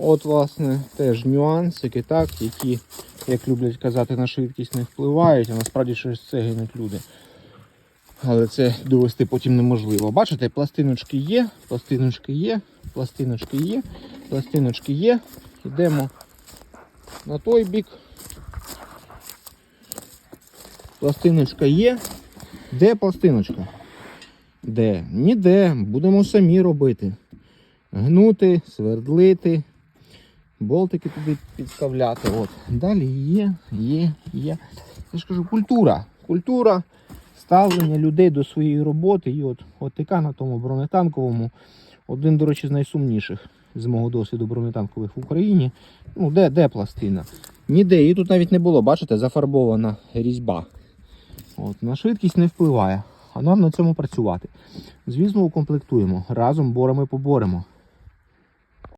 От, власне, теж нюансики, так, які, як люблять казати, на швидкість не впливають, а насправді через це гинуть люди. Але це довести потім неможливо. Бачите, пластиночки є, пластиночки є, пластиночки є, пластиночки є. Йдемо на той бік. Пластиночка є. Де пластиночка? Де? Ніде. Будемо самі робити. Гнути, свердлити, болтики туди підставляти. От. Далі є, є, є. Я ж кажу, культура. Культура ставлення людей до своєї роботи. І от ОТК на тому бронетанковому. Один, до речі, з найсумніших з мого досвіду бронетанкових в Україні. Ну, де, де пластина? Ніде. Її тут навіть не було, бачите, зафарбована різьба. От, на швидкість не впливає. А нам на цьому працювати. Звісно, укомплектуємо. Разом боремо і поборемо.